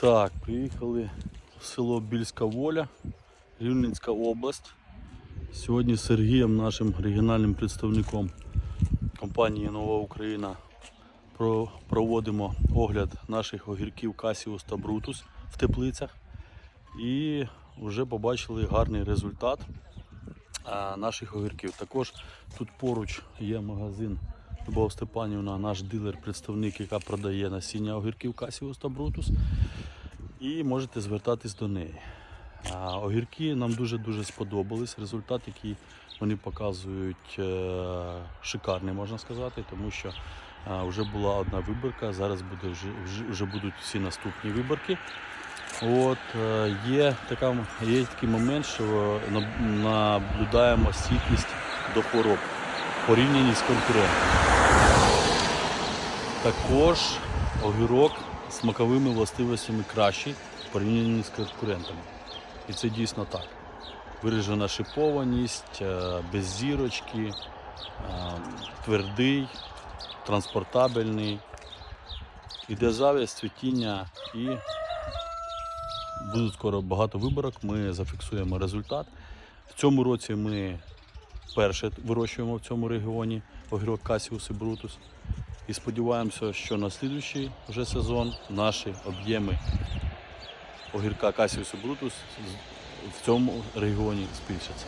Так, приїхали в село Більська Воля, Рівненська область. Сьогодні з Сергієм, нашим регіональним представником компанії Нова Україна, проводимо огляд наших огірків Касіус та Брутус в теплицях. І вже побачили гарний результат наших огірків. Також тут поруч є магазин Любов Степанівна, наш дилер-представник, яка продає насіння огірків Касіус та Брутус. І можете звертатись до неї. Огірки нам дуже-дуже сподобались. Результат, який вони показують, е, шикарний, можна сказати, тому що е, вже була одна виборка, зараз буде, вже, будуть всі наступні виборки. От, е, є, така, є такий момент, що наблюдаємо стійкість до хвороб порівнянні з конкурентами. Також огірок смаковими властивостями кращий в порівнянні з конкурентами. І це дійсно так. Виражена шипованість, е, без зірочки, е, твердий, транспортабельний. Іде завість, цвітіння і будуть скоро багато виборок. Ми зафіксуємо результат. В цьому році ми перше вирощуємо в цьому регіоні огірок Касіус і Брутус. І сподіваємося, що на слідуючий вже сезон наші об'єми огірка Касіус і Брутус в цьому регіоні збільшаться.